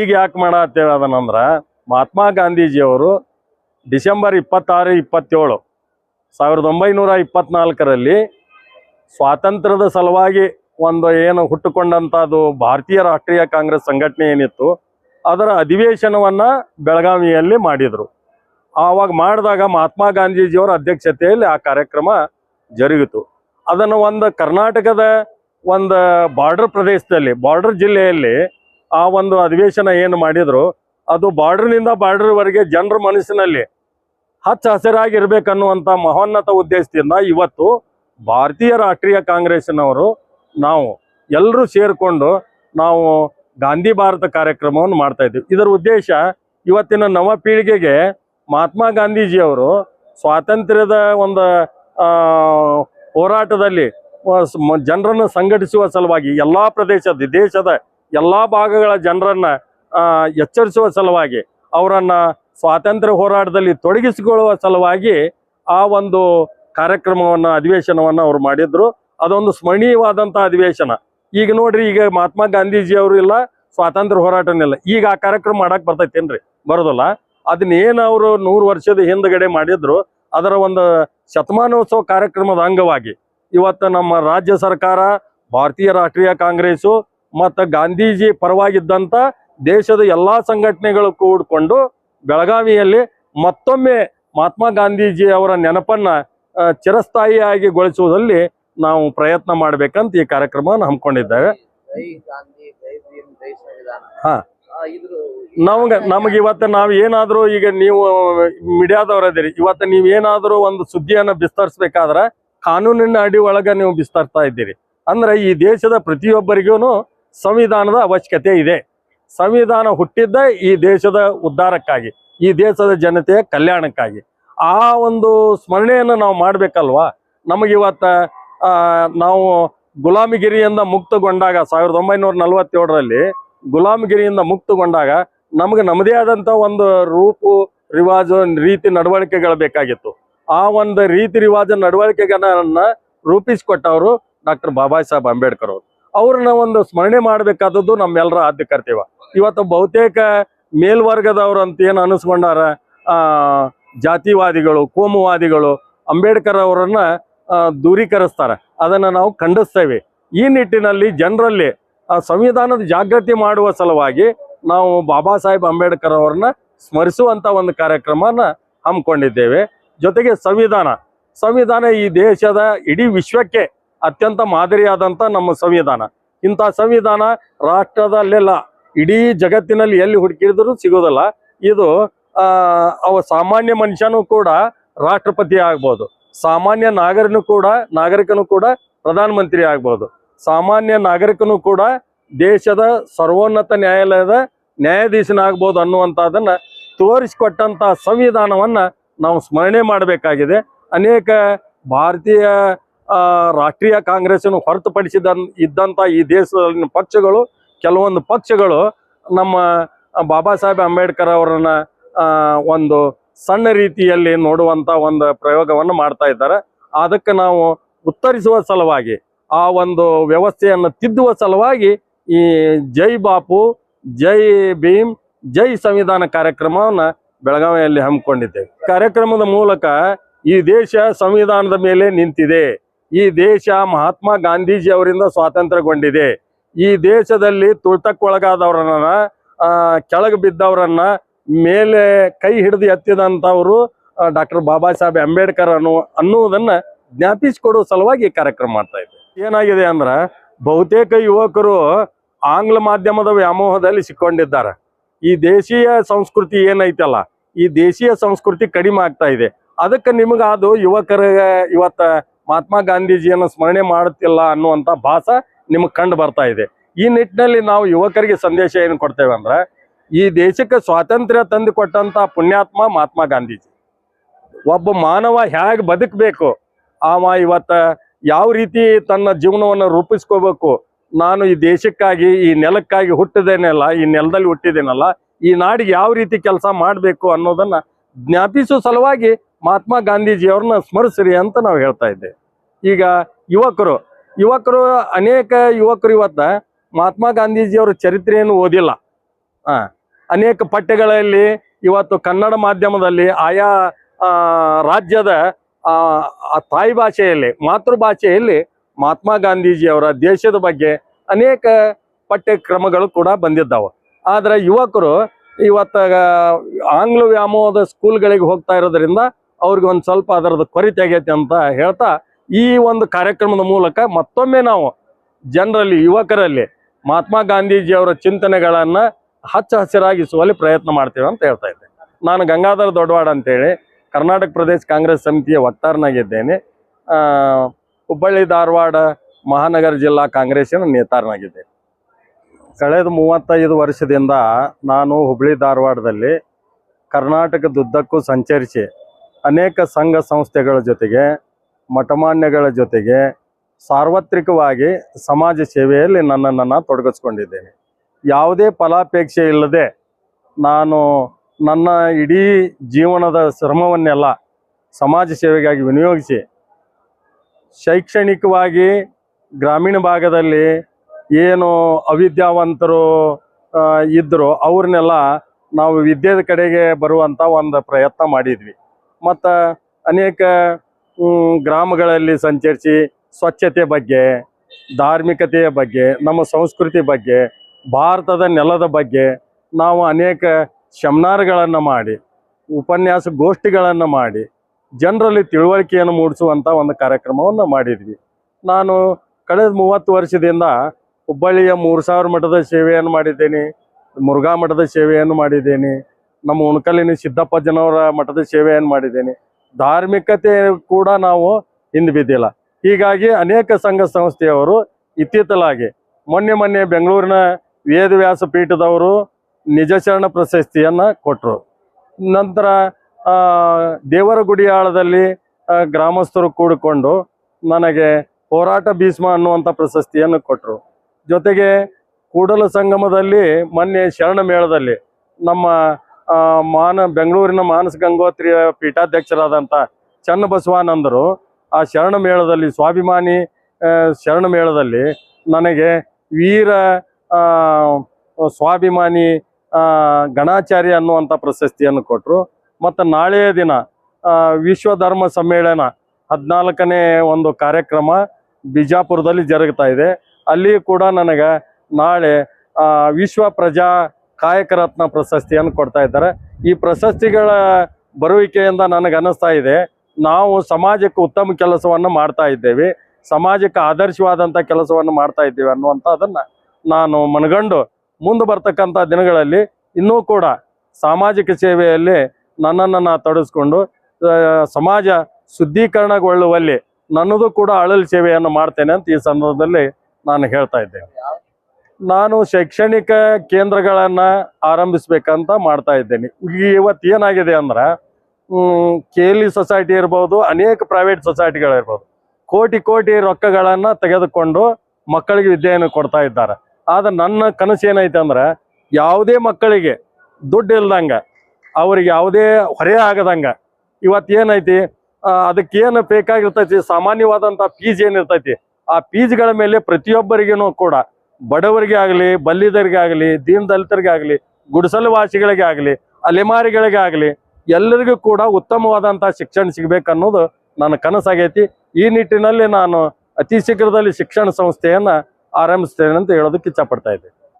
ಈಗ ಯಾಕೆ ಮಾಡತ್ತೇವೆ ಅದನ್ನಂದ್ರೆ ಮಹಾತ್ಮ ಗಾಂಧೀಜಿಯವರು ಡಿಸೆಂಬರ್ ಇಪ್ಪತ್ತಾರು, ಇಪ್ಪತ್ತೇಳು, ಸಾವಿರದ ಒಂಬೈನೂರ ಇಪ್ಪತ್ನಾಲ್ಕರಲ್ಲಿ ಸ್ವಾತಂತ್ರ್ಯದ ಸಲುವಾಗಿ ಒಂದು ಏನು ಹುಟ್ಟುಕೊಂಡಂಥದ್ದು ಭಾರತೀಯ ರಾಷ್ಟ್ರೀಯ ಕಾಂಗ್ರೆಸ್ ಸಂಘಟನೆ ಏನಿತ್ತು, ಅದರ ಅಧಿವೇಶನವನ್ನು ಬೆಳಗಾವಿಯಲ್ಲಿ ಮಾಡಿದರು. ಆವಾಗ ಮಾಡಿದಾಗ ಮಹಾತ್ಮ ಗಾಂಧೀಜಿಯವರ ಅಧ್ಯಕ್ಷತೆಯಲ್ಲಿ ಆ ಕಾರ್ಯಕ್ರಮ ಜರುಗಿತು. ಅದನ್ನು ಒಂದು ಕರ್ನಾಟಕದ ಒಂದು ಬಾರ್ಡರ್ ಪ್ರದೇಶದಲ್ಲಿ, ಬಾರ್ಡರ್ ಜಿಲ್ಲೆಯಲ್ಲಿ ಆ ಒಂದು ಅಧಿವೇಶನ ಏನು ಮಾಡಿದ್ರು, ಅದು ಬಾರ್ಡರ್ನಿಂದ ಬಾರ್ಡರ್ವರೆಗೆ ಜನರ ಮನಸ್ಸಿನಲ್ಲಿ ಹಚ್ಚ ಹಸಿರಾಗಿರ್ಬೇಕನ್ನುವಂಥ ಮಹೋನ್ನತ ಉದ್ದೇಶದಿಂದ ಇವತ್ತು ಭಾರತೀಯ ರಾಷ್ಟ್ರೀಯ ಕಾಂಗ್ರೆಸ್ನವರು ನಾವು ಎಲ್ಲರೂ ಸೇರಿಕೊಂಡು ನಾವು ಗಾಂಧಿ ಭಾರತ ಕಾರ್ಯಕ್ರಮವನ್ನು ಮಾಡ್ತಾ ಇದ್ದೀವಿ. ಇದರ ಉದ್ದೇಶ ಇವತ್ತಿನ ನವ ಪೀಳಿಗೆಗೆ ಮಹಾತ್ಮ ಗಾಂಧೀಜಿಯವರು ಸ್ವಾತಂತ್ರ್ಯದ ಒಂದು ಹೋರಾಟದಲ್ಲಿ ಜನರನ್ನು ಸಂಘಟಿಸುವ ಸಲುವಾಗಿ ಎಲ್ಲ ಪ್ರದೇಶದ, ದೇಶದ ಎಲ್ಲ ಭಾಗಗಳ ಜನರನ್ನ ಎಚ್ಚರಿಸುವ ಸಲುವಾಗಿ, ಅವರನ್ನ ಸ್ವಾತಂತ್ರ್ಯ ಹೋರಾಟದಲ್ಲಿ ತೊಡಗಿಸಿಕೊಳ್ಳುವ ಸಲುವಾಗಿ ಆ ಒಂದು ಕಾರ್ಯಕ್ರಮವನ್ನ, ಅಧಿವೇಶನವನ್ನ ಅವ್ರು ಮಾಡಿದ್ರು. ಅದೊಂದು ಸ್ಮರಣೀಯವಾದಂತ ಅಧಿವೇಶನ. ಈಗ ನೋಡ್ರಿ, ಈಗ ಮಹಾತ್ಮ ಗಾಂಧೀಜಿ ಅವರು ಇಲ್ಲ, ಸ್ವಾತಂತ್ರ್ಯ ಹೋರಾಟನಿಲ್ಲ ಈಗ ಆ ಕಾರ್ಯಕ್ರಮ ಮಾಡಕ್ ಬರ್ತೈತೇನ್ರಿ? ಬರೋದಲ್ಲ. ಅದನ್ನೇನು ಅವರು ನೂರು ವರ್ಷದ ಹಿಂದ್ಗಡೆ ಮಾಡಿದ್ರು. ಅದರ ಒಂದು ಶತಮಾನೋತ್ಸವ ಕಾರ್ಯಕ್ರಮದ ಅಂಗವಾಗಿ ಇವತ್ತು ನಮ್ಮ ರಾಜ್ಯ ಸರ್ಕಾರ, ಭಾರತೀಯ ರಾಷ್ಟ್ರೀಯ ಕಾಂಗ್ರೆಸ್ಸು ಮತ್ತು ಗಾಂಧೀಜಿ ಪರವಾಗಿದ್ದಂಥ ದೇಶದ ಎಲ್ಲಾ ಸಂಘಟನೆಗಳು ಕೂಡಿಕೊಂಡು ಬೆಳಗಾವಿಯಲ್ಲಿ ಮತ್ತೊಮ್ಮೆ ಮಹಾತ್ಮ ಗಾಂಧೀಜಿ ಅವರ ನೆನಪನ್ನ ಆ, ಚಿರಸ್ಥಾಯಿಯಾಗಿ ಗೊಳಿಸುವುದಲ್ಲಿ ನಾವು ಪ್ರಯತ್ನ ಮಾಡಬೇಕಂತ ಈ ಕಾರ್ಯಕ್ರಮವನ್ನು ಹಮ್ಮಿಕೊಂಡಿದ್ದೇವೆ. ಹಾಂ. ನಮ್ಗೆ ನಮಗೆ ಇವತ್ತು ನಾವು ಏನಾದರೂ ಈಗ ನೀವು ಮೀಡಿಯಾದವ್ರದಿರಿ ಇವತ್ತು ನೀವು ಏನಾದರೂ ಒಂದು ಸುದ್ದಿಯನ್ನು ಬಿಸ್ತರಿಸ್ಬೇಕಾದ್ರೆ ಕಾನೂನಿನ ಅಡಿ ಒಳಗೆ ನೀವು ಬಿಸ್ತರಿಸ್ತಾ ಇದ್ದೀರಿ. ಅಂದ್ರೆ ಈ ದೇಶದ ಪ್ರತಿಯೊಬ್ಬರಿಗೂ ಸಂವಿಧಾನದ ಅವಶ್ಯಕತೆ ಇದೆ. ಸಂವಿಧಾನ ಹುಟ್ಟಿದ್ದ ಈ ದೇಶದ ಉದ್ಧಾರಕ್ಕಾಗಿ, ಈ ದೇಶದ ಜನತೆಯ ಕಲ್ಯಾಣಕ್ಕಾಗಿ. ಆ ಒಂದು ಸ್ಮರಣೆಯನ್ನು ನಾವು ಮಾಡಬೇಕಲ್ವಾ? ನಮಗಿವತ್ತ ನಾವು ಗುಲಾಮಿಗಿರಿಯಿಂದ ಮುಕ್ತಗೊಂಡಾಗ ಸಾವಿರದ ಒಂಬೈನೂರ ನಲವತ್ತೇಳರಲ್ಲಿ ಗುಲಾಮಗಿರಿಯಿಂದ ಮುಕ್ತಗೊಂಡಾಗ ನಮಗೆ ನಮ್ಮದೇ ಆದಂಥ ಒಂದು ರೂಪು, ರಿವಾಜು, ರೀತಿ, ನಡವಳಿಕೆಗಳು ಬೇಕಾಗಿತ್ತು. ಆ ಒಂದು ರೀತಿ, ರಿವಾಜ, ನಡವಳಿಕೆಗಳನ್ನ ರೂಪಿಸಿಕೊಟ್ಟವರು ಡಾಕ್ಟರ್ ಬಾಬಾ ಸಾಹೇಬ್ ಅಂಬೇಡ್ಕರ್ ಅವರು. ಅವ್ರನ್ನ ಒಂದು ಸ್ಮರಣೆ ಮಾಡಬೇಕಾದದ್ದು ನಮ್ಮೆಲ್ಲರ ಆದ್ಯ ಕರ್ತವ್ಯ. ಇವತ್ತು ಬಹುತೇಕ ಮೇಲ್ವರ್ಗದವ್ರು ಅಂತ ಏನು ಅನಿಸ್ಕೊಂಡಾರ ಜಾತಿವಾದಿಗಳು, ಕೋಮುವಾದಿಗಳು, ಅಂಬೇಡ್ಕರ್ ಅವರನ್ನ ದೂರೀಕರಿಸ್ತಾರೆ. ಅದನ್ನ ನಾವು ಖಂಡಿಸ್ತೇವೆ. ಈ ನಿಟ್ಟಿನಲ್ಲಿ ಜನರಲ್ಲಿ ಸಂವಿಧಾನದ ಜಾಗೃತಿ ಮಾಡುವ ಸಲುವಾಗಿ ನಾವು ಬಾಬಾ ಸಾಹೇಬ್ ಅಂಬೇಡ್ಕರ್ ಅವರನ್ನ ಸ್ಮರಿಸುವಂತ ಒಂದು ಕಾರ್ಯಕ್ರಮನ ಹಮ್ಮಿಕೊಂಡಿದ್ದೇವೆ. ಜೊತೆಗೆ ಸಂವಿಧಾನ. ಸಂವಿಧಾನ ಈ ದೇಶದ ಇಡೀ ವಿಶ್ವಕ್ಕೆ ಅತ್ಯಂತ ಮಾದರಿಯಾದಂಥ ನಮ್ಮ ಸಂವಿಧಾನ. ಇಂಥ ಸಂವಿಧಾನ ರಾಷ್ಟ್ರದಲ್ಲೆಲ್ಲ ಇಡೀ ಜಗತ್ತಿನಲ್ಲಿ ಎಲ್ಲಿ ಹುಡುಕಿದ್ರು ಸಿಗೋದಲ್ಲ. ಇದು ಅವ ಸಾಮಾನ್ಯ ಮನುಷ್ಯನೂ ಕೂಡ ರಾಷ್ಟ್ರಪತಿ ಆಗ್ಬೋದು. ಸಾಮಾನ್ಯ ನಾಗರಿಕನು ಕೂಡ ನಾಗರಿಕನು ಕೂಡ ಪ್ರಧಾನಮಂತ್ರಿ ಆಗ್ಬೋದು. ಸಾಮಾನ್ಯ ನಾಗರಿಕನು ಕೂಡ ದೇಶದ ಸರ್ವೋನ್ನತ ನ್ಯಾಯಾಲಯದ ನ್ಯಾಯಾಧೀಶನಾಗ್ಬೋದು ಅನ್ನುವಂಥದ್ದನ್ನ ತೋರಿಸಿಕೊಟ್ಟಂತ ಸಂವಿಧಾನವನ್ನ ನಾವು ಸ್ಮರಣೆ ಮಾಡಬೇಕಾಗಿದೆ. ಅನೇಕ ಭಾರತೀಯ ರಾಷ್ಟ್ರೀಯ ಕಾಂಗ್ರೆಸ್ಸನ್ನು ಹೊರತುಪಡಿಸಿದ ಇದ್ದಂಥ ಈ ದೇಶದಲ್ಲಿನ ಪಕ್ಷಗಳು, ಕೆಲವೊಂದು ಪಕ್ಷಗಳು ನಮ್ಮ ಬಾಬಾ ಸಾಹೇಬ್ ಅಂಬೇಡ್ಕರ್ ಅವರನ್ನ ಒಂದು ಸಣ್ಣ ರೀತಿಯಲ್ಲಿ ನೋಡುವಂತ ಒಂದು ಪ್ರಯೋಗವನ್ನು ಮಾಡ್ತಾ ಇದ್ದಾರೆ. ಅದಕ್ಕೆ ನಾವು ಉತ್ತರಿಸುವ ಸಲುವಾಗಿ, ಆ ಒಂದು ವ್ಯವಸ್ಥೆಯನ್ನು ತಿದ್ದುವ ಸಲುವಾಗಿ ಈ ಜೈ ಬಾಪು, ಜೈ ಭೀಮ್, ಜೈ ಸಂವಿಧಾನ ಕಾರ್ಯಕ್ರಮವನ್ನು ಬೆಳಗಾವಿಯಲ್ಲಿ ಹಮ್ಮಿಕೊಂಡಿದ್ದೇವೆ. ಕಾರ್ಯಕ್ರಮದ ಮೂಲಕ ಈ ದೇಶ ಸಂವಿಧಾನದ ಮೇಲೆ ನಿಂತಿದೆ. ಈ ದೇಶ ಮಹಾತ್ಮ ಗಾಂಧೀಜಿ ಅವರಿಂದ ಸ್ವಾತಂತ್ರ್ಯಗೊಂಡಿದೆ. ಈ ದೇಶದಲ್ಲಿ ತುಳಿತಕ್ಕೊಳಗಾದವರನ್ನ ಕೆಳಗೆ ಬಿದ್ದವರನ್ನ, ಮೇಲೆ ಕೈ ಹಿಡಿದು ಎತ್ತಿದಂಥವರು ಡಾಕ್ಟರ್ ಬಾಬಾ ಸಾಹೇಬ್ ಅಂಬೇಡ್ಕರ್ ಅನ್ನು, ಅನ್ನುವುದನ್ನ ಜ್ಞಾಪಿಸಿಕೊಡುವ ಸಲುವಾಗಿ ಈ ಕಾರ್ಯಕ್ರಮ ಮಾಡ್ತಾ ಇದ್ದೆ. ಏನಾಗಿದೆ ಅಂದ್ರ, ಬಹುತೇಕ ಯುವಕರು ಆಂಗ್ಲ ಮಾಧ್ಯಮದ ವ್ಯಾಮೋಹದಲ್ಲಿ ಸಿಕ್ಕೊಂಡಿದ್ದಾರೆ. ಈ ದೇಶೀಯ ಸಂಸ್ಕೃತಿ ಏನೈತಲ್ಲ, ಈ ದೇಶೀಯ ಸಂಸ್ಕೃತಿ ಕಡಿಮೆ ಆಗ್ತಾ ಇದೆ. ಅದಕ್ಕೆ ನಿಮಗೆ ಅದು ಯುವಕರ ಇವತ್ತ ಮಹಾತ್ಮ ಗಾಂಧೀಜಿಯನ್ನು ಸ್ಮರಣೆ ಮಾಡುತ್ತಿಲ್ಲ ಅನ್ನುವಂಥ ಭಾಸ ನಿಮಗೆ ಕಂಡು ಬರ್ತಾ ಇದೆ. ಈ ನಿಟ್ಟಿನಲ್ಲಿ ನಾವು ಯುವಕರಿಗೆ ಸಂದೇಶ ಏನು ಕೊಡ್ತೇವೆ ಅಂದ್ರೆ, ಈ ದೇಶಕ್ಕೆ ಸ್ವಾತಂತ್ರ್ಯ ತಂದು ಕೊಟ್ಟಂತ ಪುಣ್ಯಾತ್ಮ ಮಹಾತ್ಮ ಗಾಂಧೀಜಿ. ಒಬ್ಬ ಮಾನವ ಹೇಗೆ ಬದುಕಬೇಕು? ಅವ ಇವತ್ತ ಯಾವ ರೀತಿ ತನ್ನ ಜೀವನವನ್ನು ರೂಪಿಸ್ಕೋಬೇಕು? ನಾನು ಈ ದೇಶಕ್ಕಾಗಿ, ಈ ನೆಲಕ್ಕಾಗಿ ಹುಟ್ಟಿದೇನಲ್ಲ, ಈ ನೆಲದಲ್ಲಿ ಹುಟ್ಟಿದೇನಲ್ಲ, ಈ ನಾಡಿಗೆ ಯಾವ ರೀತಿ ಕೆಲಸ ಮಾಡಬೇಕು ಅನ್ನೋದನ್ನ ಜ್ಞಾಪಿಸೋ ಸಲುವಾಗಿ ಮಹಾತ್ಮ ಗಾಂಧೀಜಿಯವ್ರನ್ನ ಸ್ಮರಿಸ್ರಿ ಅಂತ ನಾವು ಹೇಳ್ತಾ ಇದ್ದೆ. ಈಗ ಯುವಕರು ಯುವಕರು ಅನೇಕ ಯುವಕರು ಇವತ್ತ ಮಹಾತ್ಮ ಗಾಂಧೀಜಿಯವರ ಚರಿತ್ರೆಯನ್ನು ಓದಿಲ್ಲ. ಅನೇಕ ಪಠ್ಯಗಳಲ್ಲಿ ಇವತ್ತು ಕನ್ನಡ ಮಾಧ್ಯಮದಲ್ಲಿ ಆಯಾ ರಾಜ್ಯದ ತಾಯಿ ಭಾಷೆಯಲ್ಲಿ, ಮಾತೃಭಾಷೆಯಲ್ಲಿ ಮಹಾತ್ಮ ಗಾಂಧೀಜಿಯವರ ದೇಶದ ಬಗ್ಗೆ ಅನೇಕ ಪಠ್ಯಕ್ರಮಗಳು ಕೂಡ ಬಂದಿದ್ದಾವೆ. ಆದ್ರೆ ಯುವಕರು ಇವತ್ತು ಆಂಗ್ಲ ವ್ಯಾಮೋಹದ ಸ್ಕೂಲ್ಗಳಿಗೆ ಹೋಗ್ತಾ ಇರೋದ್ರಿಂದ ಅವ್ರಿಗೆ ಒಂದು ಸ್ವಲ್ಪ ಅದರದ್ದು ಕೊರತೆ ಆಗೈತೆ ಅಂತ ಹೇಳ್ತಾ ಈ ಒಂದು ಕಾರ್ಯಕ್ರಮದ ಮೂಲಕ ಮತ್ತೊಮ್ಮೆ ನಾವು ಜನರಲ್ಲಿ, ಯುವಕರಲ್ಲಿ ಮಹಾತ್ಮ ಗಾಂಧೀಜಿಯವರ ಚಿಂತನೆಗಳನ್ನು ಹಚ್ಚ ಹಸಿರಾಗಿಸುವಲ್ಲಿ ಪ್ರಯತ್ನ ಮಾಡ್ತೇವೆ ಅಂತ ಹೇಳ್ತಾ ಇದ್ದೆ. ನಾನು ಗಂಗಾಧರ ದೊಡ್ಡವಾಡ ಅಂತೇಳಿ ಕರ್ನಾಟಕ ಪ್ರದೇಶ ಕಾಂಗ್ರೆಸ್ ಸಮಿತಿಯ ವಕ್ತಾರನಾಗಿದ್ದೇನೆ. ಹುಬ್ಬಳ್ಳಿ, ಧಾರವಾಡ ಮಹಾನಗರ ಜಿಲ್ಲಾ ಕಾಂಗ್ರೆಸ್ಸಿನ ನೇತಾರನಾಗಿದ್ದೇನೆ. ಕಳೆದ ಮೂವತ್ತೈದು ವರ್ಷದಿಂದ ನಾನು ಹುಬ್ಬಳ್ಳಿ, ಧಾರವಾಡದಲ್ಲಿ ಕರ್ನಾಟಕದುದ್ದಕ್ಕೂ ಸಂಚರಿಸಿ ಅನೇಕ ಸಂಘ ಸಂಸ್ಥೆಗಳ ಜೊತೆಗೆ, ಮಠಮಾನ್ಯಗಳ ಜೊತೆಗೆ ಸಾರ್ವತ್ರಿಕವಾಗಿ ಸಮಾಜ ಸೇವೆಯಲ್ಲಿ ನನ್ನನ್ನು ನಾನು ತೊಡಗಿಸ್ಕೊಂಡಿದ್ದೇನೆ. ಯಾವುದೇ ಫಲಾಪೇಕ್ಷೆ ಇಲ್ಲದೆ ನಾನು ನನ್ನ ಇಡೀ ಜೀವನದ ಶ್ರಮವನ್ನೆಲ್ಲ ಸಮಾಜ ಸೇವೆಗಾಗಿ ವಿನಿಯೋಗಿಸಿ, ಶೈಕ್ಷಣಿಕವಾಗಿ ಗ್ರಾಮೀಣ ಭಾಗದಲ್ಲಿ ಏನು ಅವಿದ್ಯಾವಂತರು ಇದ್ದರು ಅವ್ರನ್ನೆಲ್ಲ ನಾವು ವಿದ್ಯೆದ ಕಡೆಗೆ ಬರುವಂಥ ಒಂದು ಪ್ರಯತ್ನ ಮಾಡಿದ್ವಿ. ಮತ್ತು ಅನೇಕ ಗ್ರಾಮಗಳಲ್ಲಿ ಸಂಚರಿಸಿ ಸ್ವಚ್ಛತೆ ಬಗ್ಗೆ, ಧಾರ್ಮಿಕತೆಯ ಬಗ್ಗೆ, ನಮ್ಮ ಸಂಸ್ಕೃತಿ ಬಗ್ಗೆ, ಭಾರತದ ನೆಲದ ಬಗ್ಗೆ ನಾವು ಅನೇಕ ಸೆಮಿನಾರ್ಗಳನ್ನು ಮಾಡಿ, ಉಪನ್ಯಾಸ ಗೋಷ್ಠಿಗಳನ್ನು ಮಾಡಿ, ಜನರಲ್ಲಿ ತಿಳುವಳಿಕೆಯನ್ನು ಮೂಡಿಸುವಂಥ ಒಂದು ಕಾರ್ಯಕ್ರಮವನ್ನು ಮಾಡಿದ್ವಿ. ನಾನು ಕಳೆದ ಮೂವತ್ತು ವರ್ಷದಿಂದ ಹುಬ್ಬಳ್ಳಿಯ ಮೂರು ಸಾವಿರ ಮಠದ ಸೇವೆಯನ್ನು ಮಾಡಿದ್ದೇನೆ, ಮುರುಘಾ ಮಠದ ಸೇವೆಯನ್ನು ಮಾಡಿದ್ದೇನೆ ನಮ್ಮ ಉಣಕಲ್ಲಿನ ಸಿದ್ದಪ್ಪ ಜನವರ ಮಠದ ಸೇವೆಯನ್ನು ಮಾಡಿದ್ದೇನೆ. ಧಾರ್ಮಿಕತೆ ಕೂಡ ನಾವು ಹಿಂದೆ ಬಿದ್ದಿಲ್ಲ. ಹೀಗಾಗಿ ಅನೇಕ ಸಂಘ ಸಂಸ್ಥೆಯವರು ಇತ್ತೀತಲಾಗಿ ಮೊನ್ನೆ ಮೊನ್ನೆ ಬೆಂಗಳೂರಿನ ವೇದವ್ಯಾಸ ಪೀಠದವರು ನಿಜಶರಣ ಪ್ರಶಸ್ತಿಯನ್ನು ಕೊಟ್ಟರು ನಂತರ ದೇವರ ಗುಡಿಯಾಳದಲ್ಲಿ ಗ್ರಾಮಸ್ಥರು ಕೂಡಿಕೊಂಡು ನನಗೆ ಹೋರಾಟ ಭೀಷ್ಮ ಅನ್ನುವಂಥ ಪ್ರಶಸ್ತಿಯನ್ನು ಕೊಟ್ಟರು ಜೊತೆಗೆ ಕೂಡಲ ಸಂಗಮದಲ್ಲಿ ಮೊನ್ನೆ ಶರಣ ಮೇಳದಲ್ಲಿ ನಮ್ಮ ಮಾನ ಬೆಂಗಳೂರಿನ ಮಾನಸ ಗಂಗೋತ್ರಿ ಪೀಠಾಧ್ಯಕ್ಷರಾದಂಥ ಚನ್ನಬಸವಾನಂದರು ಆ ಶರಣ ಮೇಳದಲ್ಲಿ ಸ್ವಾಭಿಮಾನಿ ಶರಣ ಮೇಳದಲ್ಲಿ ನನಗೆ ವೀರ ಸ್ವಾಭಿಮಾನಿ ಗಣಾಚಾರ್ಯ ಅನ್ನುವಂಥ ಪ್ರಶಸ್ತಿಯನ್ನು ಕೊಟ್ಟರು ಮತ್ತು ನಾಳೆಯ ದಿನ ವಿಶ್ವ ಧರ್ಮ ಸಮ್ಮೇಳನ ಹದಿನಾಲ್ಕನೇ ಒಂದು ಕಾರ್ಯಕ್ರಮ ಬಿಜಾಪುರದಲ್ಲಿ ಜರುಗ್ತಾ ಇದೆ. ಅಲ್ಲಿ ಕೂಡ ನನಗೆ ನಾಳೆ ವಿಶ್ವ ಪ್ರಜಾ ಕಾಯಕ ರತ್ನ ಪ್ರಶಸ್ತಿಯನ್ನು ಕೊಡ್ತಾ ಇದ್ದಾರೆ. ಈ ಪ್ರಶಸ್ತಿಗಳ ಬರುವಿಕೆಯಿಂದ ನನಗೆ ಅನ್ನಿಸ್ತಾ ಇದೆ, ನಾವು ಸಮಾಜಕ್ಕೆ ಉತ್ತಮ ಕೆಲಸವನ್ನು ಮಾಡ್ತಾ ಇದ್ದೇವೆ, ಸಮಾಜಕ್ಕೆ ಆದರ್ಶವಾದಂಥ ಕೆಲಸವನ್ನು ಮಾಡ್ತಾ ಇದ್ದೇವೆ ಅನ್ನುವಂಥದ್ದನ್ನು ನಾನು ಮನಗಂಡು ಮುಂದೆ ಬರ್ತಕ್ಕಂಥ ದಿನಗಳಲ್ಲಿ ಇನ್ನೂ ಕೂಡ ಸಾಮಾಜಿಕ ಸೇವೆಯಲ್ಲಿ ನನ್ನನ್ನು ನಾ ತೊಡಸ್ಕೊಂಡು ಸಮಾಜ ಶುದ್ಧೀಕರಣಗೊಳ್ಳುವಲ್ಲಿ ನನ್ನದು ಕೂಡ ಅಳಲು ಸೇವೆಯನ್ನು ಮಾಡ್ತೇನೆ ಅಂತ ಈ ಸಂದರ್ಭದಲ್ಲಿ ನಾನು ಹೇಳ್ತಾ ಇದ್ದೇನೆ. ನಾನು ಶೈಕ್ಷಣಿಕ ಕೇಂದ್ರಗಳನ್ನ ಆರಂಭಿಸ್ಬೇಕಂತ ಮಾಡ್ತಾ ಇದ್ದೇನೆ. ಇವತ್ತು ಏನಾಗಿದೆ ಅಂದ್ರೆ ಕೇಲಿ ಸೊಸೈಟಿ ಇರ್ಬೋದು ಅನೇಕ ಪ್ರೈವೇಟ್ ಸೊಸೈಟಿಗಳಿರ್ಬೋದು ಕೋಟಿ ಕೋಟಿ ರೊಕ್ಕಗಳನ್ನ ತೆಗೆದುಕೊಂಡು ಮಕ್ಕಳಿಗೆ ವಿದ್ಯೆಯನ್ನು ಕೊಡ್ತಾ ಇದ್ದಾರೆ. ಆದ್ರೆ ನನ್ನ ಕನಸು ಏನೈತೆ ಅಂದ್ರೆ ಯಾವುದೇ ಮಕ್ಕಳಿಗೆ ದುಡ್ಡು ಇಲ್ದಂಗೆ ಅವ್ರಿಗೆ ಯಾವುದೇ ಹೊರೆ ಆಗದಂಗ ಇವತ್ತು ಏನೈತಿ ಆ, ಅದಕ್ಕೇನು ಬೇಕಾಗಿರ್ತೈತಿ ಸಾಮಾನ್ಯವಾದಂಥ ಫೀಸ್ ಏನಿರ್ತೈತಿ ಆ ಫೀಸ್ಗಳ ಮೇಲೆ ಪ್ರತಿಯೊಬ್ಬರಿಗೂ ಕೂಡ ಬಡವರಿಗೆ ಆಗಲಿ, ಬಲ್ಲಿದರಿಗೆ ಆಗಲಿ ದೀನ ದಲಿತರಿಗೆ ಆಗಲಿ ಗುಡಿಸಲು ವಾಸಿಗಳಿಗೆ ಆಗಲಿ ಅಲೆಮಾರಿಗಳಿಗೆ ಆಗಲಿ, ಎಲ್ಲರಿಗೂ ಕೂಡ ಉತ್ತಮವಾದಂಥ ಶಿಕ್ಷಣ ಸಿಗ್ಬೇಕನ್ನೋದು ನನ್ನ ಕನಸಾಗೈತಿ. ಈ ನಿಟ್ಟಿನಲ್ಲಿ ನಾನು ಅತಿ ಶೀಘ್ರದಲ್ಲಿ ಶಿಕ್ಷಣ ಸಂಸ್ಥೆಯನ್ನು ಆರಂಭಿಸ್ತೇನೆ ಅಂತ ಹೇಳೋದಕ್ಕೆ ಇಚ್ಛಪಡ್ತಾ ಇದ್ದೆ.